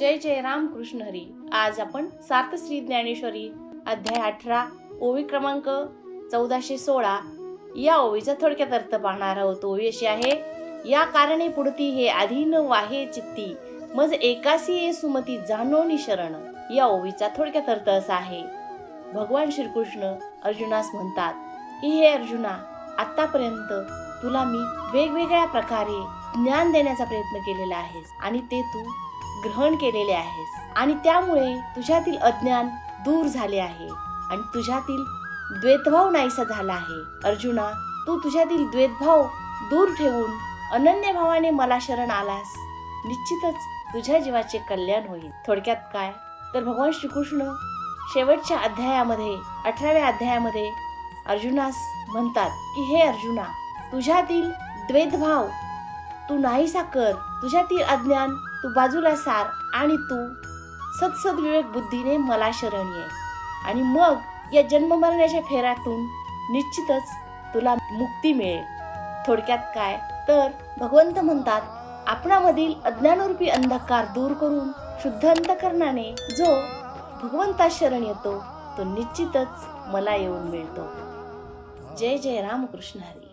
जय जय राम कृष्ण हरी. आज आपण सार्थ श्री ज्ञानेश्वरी अध्याय अठरा ओवी क्रमांक चौदाशे सोळा या ओवीचा थोडक्यात अर्थ पाहणार आहोत. ओवी अशी आहे या कारणे पुढती हे आधीन वाहे चित्ती मज एकासी ये सुमती जाणो शरण. या ओवीचा थोडक्यात अर्थ असा आहे भगवान श्रीकृष्ण अर्जुनास म्हणतात की हे अर्जुना आतापर्यंत तुला मी वेगवेगळ्या प्रकारे ज्ञान देण्याचा प्रयत्न केलेला आहेस आणि ते तू ग्रहण केलेले आहेस. आणि त्यामुळे तुझ्यातील अज्ञान दूर झाले आहे. आणि तुझ्यातील द्वेतभाव नाहीसा झाला आहे. अर्जुना तू तुझ्यातील द्वेतभाव दूर ठेवून अनन्य भावाने मला शरण आलास. निश्चितच तुझ्या जीवाचे कल्याण होईल. थोडक्यात काय? तर भगवान श्रीकृष्ण शेवटच्या अध्यायामध्ये अठराव्या अध्यायामध्ये अर्जुनास म्हणतात की हे अर्जुना तुझ्यातील द्वेतभाव तू नाहीसा कर. तुझ्यातील अज्ञान तू बाजूला सार आणि तू सदसद विवेक बुद्धीने मला शरण ये. आणि मग या जन्म मरण्याच्या फेऱ्यातून निश्चितच तुला मुक्ती मिळेल. थोडक्यात काय? तर भगवंत म्हणतात आपणामधील अज्ञानरूपी अंधकार दूर करून शुद्ध अंतकरणाने जो भगवंता शरण येतो तो निश्चितच मला येऊन मिळतो. जय जय रामकृष्ण हरी.